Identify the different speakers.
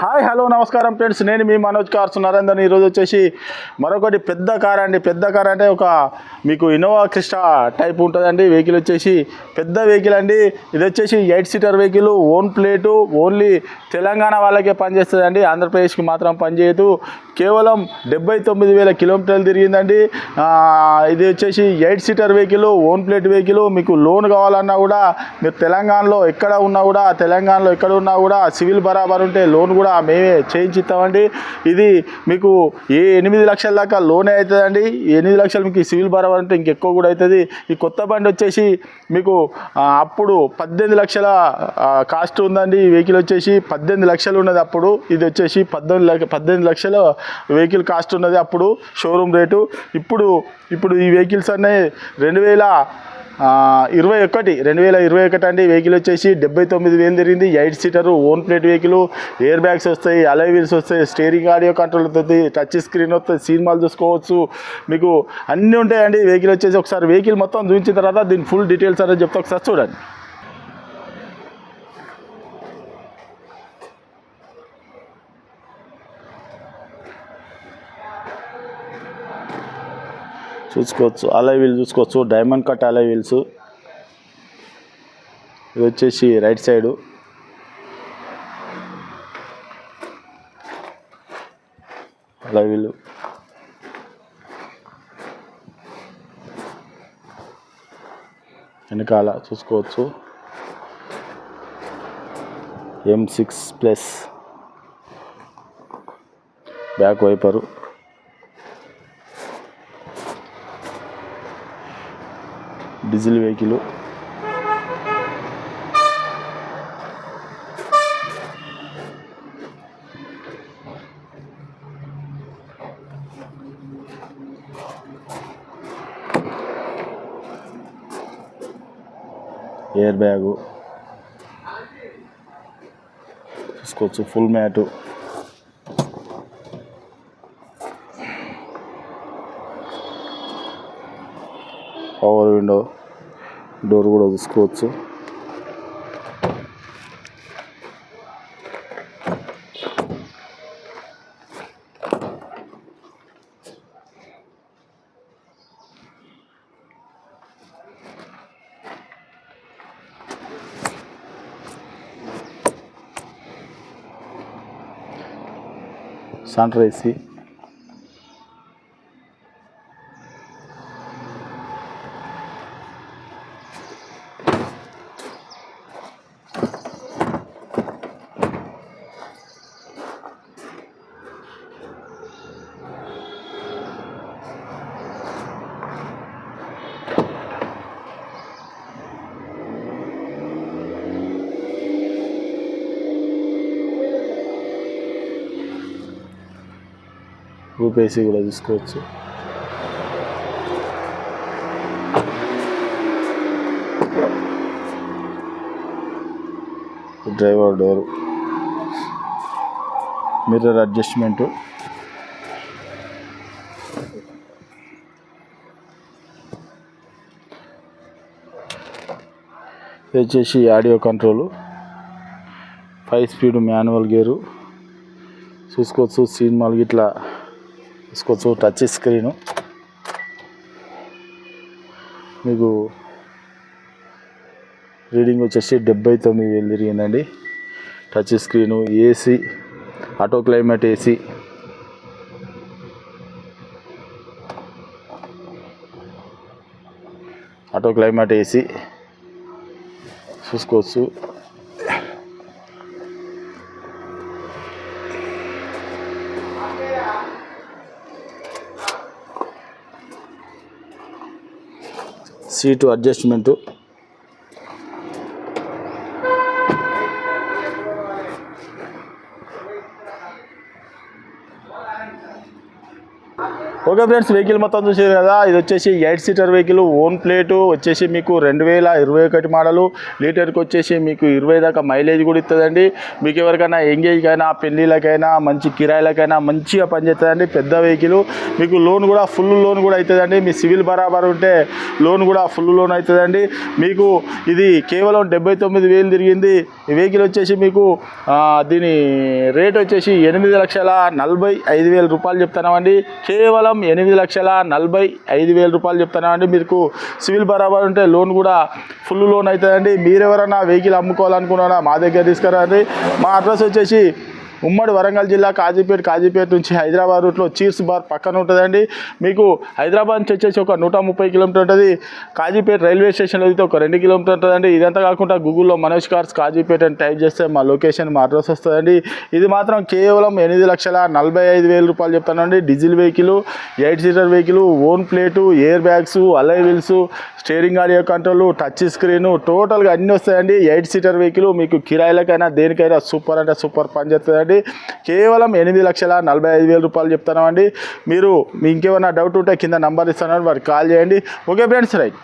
Speaker 1: Hi hello నమస్కారం friends. నేను మీ Manoj cars Narender. ఈరోజు వచ్చేసి మరొకటి పెద్ద కార్ అండి. పెద్ద కార్ అంటే ఒక మీకు ఇన్నోవా క్రిస్టా టైప్ ఉంటుందండి. వెహికల్ వచ్చేసి పెద్ద వెహికల్ అండి. ఇది వచ్చేసి eight seater vehicle own plate only Telangana వాళ్ళకే పనిచేస్తుందండి. ఆంధ్రప్రదేశ్కి మాత్రం పనిచేయదు. కేవలం డెబ్బై తొమ్మిది వేల కిలోమీటర్లు తిరిగిందండి. ఇది వచ్చేసి eight seater vehicle own plate vehicle. మీకు లోన్ కావాలన్నా కూడా మీరు తెలంగాణలో ఎక్కడ ఉన్నా కూడా తెలంగాణలో ఎక్కడ ఉన్నా కూడా సివిల్ బరాబర్ ఉంటే లోన్ కూడా మేమే చేయించిస్తామండి. ఇది మీకు ఏ ఎనిమిది లక్షల దాకా లోనే అవుతుందండి. ఎనిమిది లక్షలు మీకు సివిల్ బరాబర్ అంటే ఇంకెక్కువ కూడా అవుతుంది. ఈ కొత్త బండి వచ్చేసి మీకు అప్పుడు పద్దెనిమిది లక్షల కాస్ట్ ఉందండి ఈ వెహికల్ వచ్చేసి. పద్దెనిమిది లక్షలు ఉన్నది అప్పుడు. ఇది వచ్చేసి పద్దెనిమిది లక్ష పద్దెనిమిది లక్షల వెహికల్ కాస్ట్ ఉన్నది అప్పుడు. Showroom rate. ఇప్పుడు ఇప్పుడు ఈ వెహికల్స్ అన్నీ రెండు వేల ఇరవై ఒకటి రెండు వేల ఇరవై ఒకటి అండి. వెహికల్ వచ్చేసి డెబ్బై తొమ్మిది వేలు తిరిగింది. Eight seater own plate vehicle air bags వస్తాయి అలై వీల్స్ వస్తాయి స్టీరింగ్ ఆడియో కంట్రోల్ వస్తుంది టచ్ స్క్రీన్ వస్తుంది సినిమాలు చూసుకోవచ్చు. మీకు అన్నీ ఉంటాయండి. వెహికల్ వచ్చేసి ఒకసారి వెహికల్ మొత్తం చూపించిన తర్వాత దీని ఫుల్ డీటెయిల్స్ అనేది చెప్తే. ఒకసారి చూడండి. చూసుకోవచ్చు. అలై వీల్ చూసుకోవచ్చు. Diamond cut alloy wheels. ఇది వచ్చేసి రైట్ సైడు అలై వీలు. వెనకాల చూసుకోవచ్చు. M six plus back wiper diesel vehicle. Air bag చూసుకోవచ్చు full mat power window door కూడా చూసుకోవచ్చు. సెంటర్ ఏసీ రూప్ ఏసీ కూడా చూసుకోవచ్చు డ్రైవర్ డోర్. Mirror adjustment. వచ్చేసి audio control. Five speed manual gear. చూసుకోవచ్చు సినిమాలు ఇట్లా చూసుకోవచ్చు టచ్ స్క్రీను మీకు రీడింగ్ వచ్చేసి డెబ్బై తొమ్మిది వేలు తిరిగిందండి. Touch screen AC auto climate AC auto climate AC చూసుకోవచ్చు. Seat adjustment okay friends vehicle మొత్తం చూసారు కదా ఇది వచ్చేసి eight seater vehicle own plate వచ్చేసి మీకు రెండు వేల ఇరవై ఒకటి మోడలు లీటర్కి వచ్చేసి మీకు ఇరవై దాకా మైలేజ్ కూడా ఇస్తుందండి. మీకు ఎవరికైనా ఎంగేజ్కైనా పెళ్ళిళ్ళకైనా మంచి కిరాయిలకైనా మంచిగా పనిచేస్తుందండి పెద్ద వెహికల్. మీకు లోన్ కూడా ఫుల్ లోన్ కూడా అవుతుందండి మీ సివిల్ బరాబర్ ఉంటే లోన్ కూడా ఫుల్ లోన్ అవుతుందండి మీకు ఇది కేవలం డెబ్బై తొమ్మిది వేలు తిరిగింది. వెహికల్ వచ్చేసి మీకు దీని రేట్ వచ్చేసి ఎనిమిది లక్షల నలభై ఐదు వేల రూపాయలు చెప్తున్నామండి. కేవలం ఎనిమిది లక్షల నలభై ఐదు వేల రూపాయలు చెప్తానండి మీకు సివిల్ బరాబర్ ఉంటే లోన్ కూడా ఫుల్ లోన్ అవుతుందండి. మీరెవరైనా వెహికల్ అమ్ముకోవాలనుకున్నారా మా దగ్గర తీసుకురండి. మా అడ్రస్ వచ్చేసి ఉమ్మడి వరంగల్ జిల్లా కాజీపేట కాజీపేట నుంచి హైదరాబాద్ రూట్లో చీర్స్ బార్ పక్కన ఉంటుందండి. మీకు హైదరాబాద్ నుంచి వచ్చేసి ఒక నూట ముప్పై కిలోమీటర్ ఉంటుంది. కాజీపేట రైల్వే స్టేషన్లో అయితే ఒక రెండు కిలోమీటర్ ఉంటుందండి. ఇదంతా కాకుండా గూగుల్లో మనోజ్ కార్స్ కాజీపేట అని టైప్ చేస్తే మా లొకేషన్ మా అడ్రస్ వస్తుందండి. ఇది మాత్రం కేవలం ఎనిమిది లక్షల నలభై ఐదు వేల రూపాయలు చెప్తానండి. Diesel vehicle eight seater vehicle own plate air bags alloy wheels steering audio control touch screen టోటల్గా అన్నీ వస్తాయండి. ఎయిట్ సీటర్ వెహికల్ మీకు కిరాయిలకైనా దేనికైనా సూపర్ అంటే సూపర్ పని చేస్తుందండి కేవలం ఎనిమిది లక్షల నలభై ఐదు వేల రూపాయలు చెప్తానండి మీరు మీ ఇంకేమైనా డౌట్ ఉంటే కింద నంబర్ ఇస్తాను వారికి కాల్ చేయండి. Okay friends right